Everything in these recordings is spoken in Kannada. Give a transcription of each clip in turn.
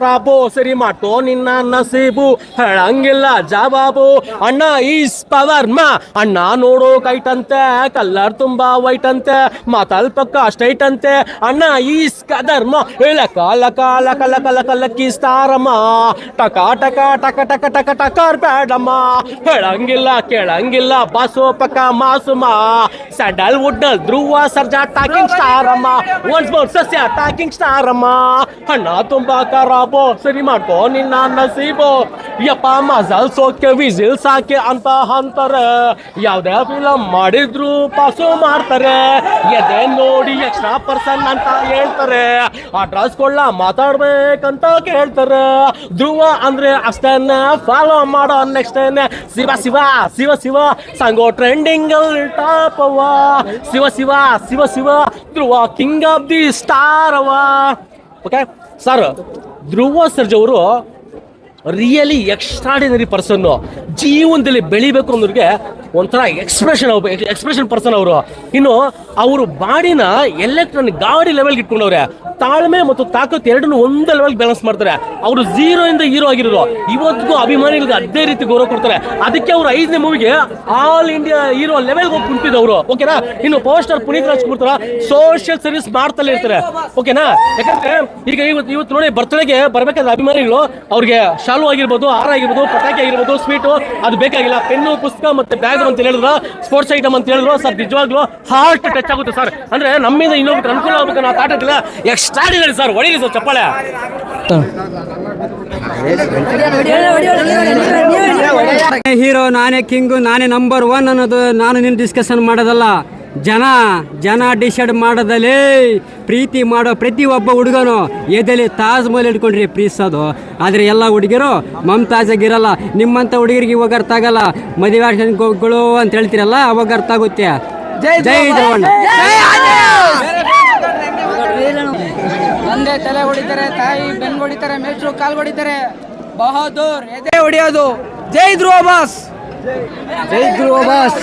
ಟ್ರಾಬು ಸರಿ ಮಾಡ್ತೋ ನಿನ್ನ ನಸೀಬು ಹೇಳಂಗಿಲ್ಲ. ಜವಾಬು, ಅಣ್ಣ ಈಸ್ ಪವರ್ ಮಾ. ಅಣ್ಣ, ನೋಡೋ ಕೈಟ್ ಅಂತೆ ಕಲ್ಲರ್ ತುಂಬಾ ವೈಟ್ ಅಂತೆ ಮಾತಲ್ ಪಕ್ಕ ಸ್ಟೈಟ್ ಅಂತೆ ಅಣ್ಣ ಈಸ್ ಕದರ್ಮ ಲಕ ಕಾಲ ಕಾಲ, ಕಲ ಕಲ ಲಕ್ಕಿ ಸ್ಟಾರಮ್ಮ ಟಕ ಟಕ ಟಕ ಟಕ ಟಕ ಟಕರ್ ಬೇಡಮ್ಮ ಹೇಳಂಗಿಲ್ಲ, ಕೇಳಂಗಿಲ್ಲ, ಬಾಸು, ಪಕ್ಕ ಮಾಸುಮ sandalwood Dhruva, Sarja, talking ಸ್ಟಾರಮ್ಮ ಒನ್ಸ್ ಮೋರ್, ಸಸ್ಯ, ಟಾಕಿಂಗ್ ಸ್ಟಾರಮ್ಮ ಅಣ್ಣ, ತುಂಬಾ ಖರಾಬು ಸರಿ ಮಾಡ್ಕೋ ನಿನ್ನ ನಸೀಬೋ ಯಪ್ಪ ಮಜಲ್ ಸೋಕೆ ವಿಜಿಲ್ ಸಾಕೆ ಅಂತ ಅಂತಾರೆ ಯಾವ್ದೇ ಫಿಲಮ್ ಮಾಡಿದ್ರು ಪಾಸು ಮಾಡ್ತಾರೆ ಎದೆ ನೋಡಿ ಎಕ್ಸ್ಟ್ರಾ ಪರ್ಸನ್ ಅಂತ ಹೇಳ್ತಾರೆ ಅಡ್ರೆಸ್ ಕೊಳ್ಳ ಮಾತಾಡ್ಬೇಕಂತ ಕೇಳ್ತಾರೆ ಧ್ರುವ ಅಂದ್ರೆ ಅಷ್ಟೇನೆ ಫಾಲೋ ಮಾಡೋ ನೆಕ್ಸ್ಟ್ ಶಿವ ಶಿವ ಶಿವ ಶಿವ ಸಂಗೋ ಟ್ರೆಂಡಿಂಗ್ ಟಾಪ್ ಅವ Shiva Shiva Shiva Shiva Dhruva king of the star ಅವ ಓಕೆ ಸರ್ ಧ್ರುವ ಸರ್ಜ್ ಅವರು ರಿಯಲಿ ಎಕ್ಸ್ಟ್ರಾಡಿನರಿ ಪರ್ಸನ್ನು ಜೀವನದಲ್ಲಿ ಬೆಳಿಬೇಕು ಅನ್ನೋರಿಗೆ ಒಂಥರ ಎಕ್ಸ್ಪ್ರೆಷನ್ ಎಕ್ಸ್ಪ್ರೆಷನ್ ಪರ್ಸನ್ ಅವರು. ಇನ್ನು ಅವರು ಬಾಡಿನ ಎಲೆಕ್ಟ್ರಾನಿಕ್ ಗಾಡಿ ಲೆವೆಲ್ಗೆ ಇಟ್ಕೊಂಡವ್ರೆ. ತಾಳ್ಮೆ ಮತ್ತು ತಾಕತ್ ಎರಡನ್ನು ಒಂದೇ ಲೆವೆಲ್ ಬ್ಯಾಲೆನ್ಸ್ ಮಾಡ್ತಾರೆ. ಅವರು ಝೀರೋ ಇಂದ ಹೀರೋ ಆಗಿರೋರು. ಇವತ್ತಿಗೂ ಅಭಿಮಾನಿಗಳಿಗೆ ಅದೇ ರೀತಿ ಗೌರವ ಕೊಡ್ತಾರೆ. ಅದಕ್ಕೆ ಅವರು ಐದನೇ ಮೂವಿಗೆ ಆಲ್ ಇಂಡಿಯಾ ಹೀರೋ ಲೆವೆಲ್ಗೆ ಹೋಗಿ ಕುಂತಿದ್ದವರು ಓಕೆನಾ? ಇನ್ನು ಪವರ್ ಸ್ಟಾರ್ ಪುನೀತ್ ರಾಜ್ಕುಮಾರ್ ತರ ಸೋಷಿಯಲ್ ಸರ್ವಿಸ್ ಮಾಡ್ತಲೇ ಇರ್ತಾರೆ. ಓಕೆನಾ? ಯಾಕಂದ್ರೆ ಈಗ ಇವತ್ತು ಇವತ್ತು ನೋಡಿ ಬರ್ತಡೆಗೆ ಬರಬೇಕಾದ ಅಭಿಮಾನಿಗಳು ಅವ್ರಿಗೆ ಶಾಲು ಆಗಿರ್ಬೋದು ಹಾರ ಆಗಿರ್ಬೋದು, ಪಟಾಕಿ ಆಗಿರ್ಬೋದು, ಸ್ವೀಟು, ಅದು ಬೇಕಾಗಿಲ್ಲ. ಪೆನ್ನು, ಪುಸ್ತಕ ಮತ್ತೆ ಬ್ಯಾಗ್ ಅಂತ ಹೇಳಿದ್ರು ಸ್ಪೋರ್ಟ್ಸ್ ಐಟಮ್ ಅಂತ ಹೇಳಿದ್ರು, ಸರ್, ನಿಜವಾಗ್ಲೂ ಹಾರ್ಟ್ ಟಚ್ ಆಗುತ್ತೆ, ಸರ್. ಅಂದ್ರೆ ನಮ್ಮಿಂದ ಇನ್ನೊಬ್ರು ಅನುಕೂಲ ಆಗ್ಬೇಕು ನಾವು ತಾಟದಿಲ್ಲ ಎಕ್ಸ್ಟ್ರಾಡಿನರಿ ಸರ್. ಹೊಡೀರಿ ಸರ್, ಚಪ್ಪಾಳೆ. ಹೀರೋ, ನಾನೇ ಕಿಂಗು, ನಾನೇ ನಂಬರ್ ಒನ್ ಅನ್ನೋದು ನಾನು ನಿನ್ನ ಡಿಸ್ಕಷನ್ ಮಾಡೋದಲ್ಲ. ಜನ ಜನ ಡಿಸೈಡ್ ಮಾಡೋದಲ್ಲಿ ಪ್ರೀತಿ ಮಾಡೋ ಪ್ರತಿ ಒಬ್ಬ ಹುಡುಗನು ಎದೆಲಿ ತಾಜ್ ಮಹಲ್ ಪ್ರೀಸ್ ಪ್ರೀತಿಸೋದು ಆದರೆ ಎಲ್ಲ ಹುಡುಗಿರು ಮಮತಾಜಾಗಿರಲ್ಲ ನಿಮ್ಮಂಥ ಹುಡುಗರಿಗೆ ಇವಾಗ ಅರ್ಥ ಆಗಲ್ಲ ಮದುವೆ ಆಕ್ಷನ್ಗಳು ಅಂತ ಹೇಳ್ತೀರಲ್ಲ ಅವಾಗ ಅರ್ಥ ಆಗುತ್ತೆ. ಜೈ ಜೈ ತಂದೆ ತಲೆ ಹೊಡಿತಾರೆ ತಾಯಿ ಬೆನ್ ಹೊಡಿತಾರೆ ಮೇಷ್ಟ್ರು ಕಾಲು ಹೊಡಿತಾರೆ. ಬಹದ್ದೂರ್ ಎದೆ ಹೊಡಿಯೋದು. ಜೈ ಧ್ರುವ ಬಾಸ್. ಜೈ ಧ್ರುವ ಬಾಸ್.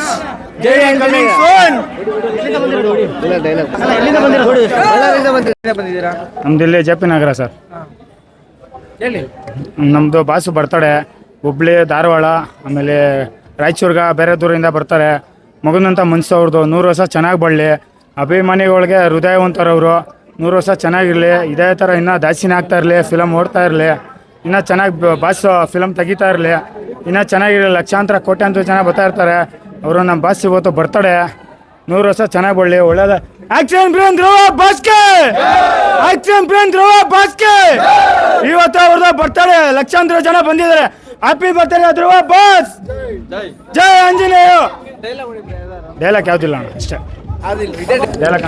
ನಮ್ದು ಇಲ್ಲಿ ಜೆ ಪಿ ನಗರ ಸರ್. ನಮ್ಮದು ಬಾಸು ಬರ್ತಡೆ ಹುಬ್ಳಿ ಧಾರವಾಡ ಆಮೇಲೆ ರಾಯಚೂರ್ಗ ಬೇರೆ ದೂರಿಂದ ಬರ್ತಾರೆ. ಮಗನಂತ ಮನ್ಸು ಅವ್ರದ್ದು ನೂರು ವರ್ಷ ಚೆನ್ನಾಗಿ ಬಳ್ಳಿ. ಅಭಿಮಾನಿಗಳಿಗೆ ಹೃದಯವಂತರವರು ನೂರು ವರ್ಷ ಚೆನ್ನಾಗಿರಲಿ. ಇದೇ ಥರ ಇನ್ನೂ ದಾಸಿನ ಆಗ್ತಾ ಇರಲಿ ಫಿಲಮ್ ಓಡ್ತಾ ಇರಲಿ. ಇನ್ನೂ ಚೆನ್ನಾಗಿ ಬಾಸು ಫಿಲಮ್ ತೆಗಿತಾ ಇರಲಿ. ಇನ್ನೂ ಚೆನ್ನಾಗಿರಲಿ. ಲಕ್ಷಾಂತರ ಕೋಟ್ಯಾಂತರ ಜನ ಬರ್ತಾ ಇರ್ತಾರೆ. ಅವರು ನಮ್ಮ ಬಾಸ್ ಇವತ್ತು ಬರ್ತಾಳೆ ನೂರು ವರ್ಷ ಚೆನ್ನಾಗಿ ಬಳ್ಳಿ ಒಳ್ಳೇದ. ಆಕ್ಷನ್ ಬ್ರೇನ್ ಧ್ರುವ ಬಾಸ್ಕೆ ಆಕ್ಷನ್ ಬ್ರೇನ್ ಧ್ರುವ ಬಾಸ್ಕೆ ಇವತ್ತು ಅವ್ರದ್ದು ಬರ್ತಾರೆ. ಲಕ್ಷಾಂತರ ಜನ ಬಂದಿದ್ದಾರೆ. Happy birthday Dhruva boss! ಜೈ ಆಂಜನೇಯ! ಡೈಲಾಗ್ ಯಾವ್ದಿಲ್ಲ ಅಷ್ಟೇ. ಡೈಲಾಗ್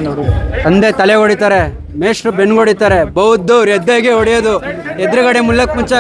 ತಂದೆ ತಲೆ ಹೊಡಿತಾರೆ, ಮೇಷ್ಟ್ರು ಬೆನ್ ಹೊಡಿತಾರೆ ಬೌದ್ಧವ್ರು ಎದ್ದೆಗೆ ಹೊಡೆಯೋದು, ಎದುರುಗಡೆ ಮುಲ್ಲಕ್ ಮುಂಚೆ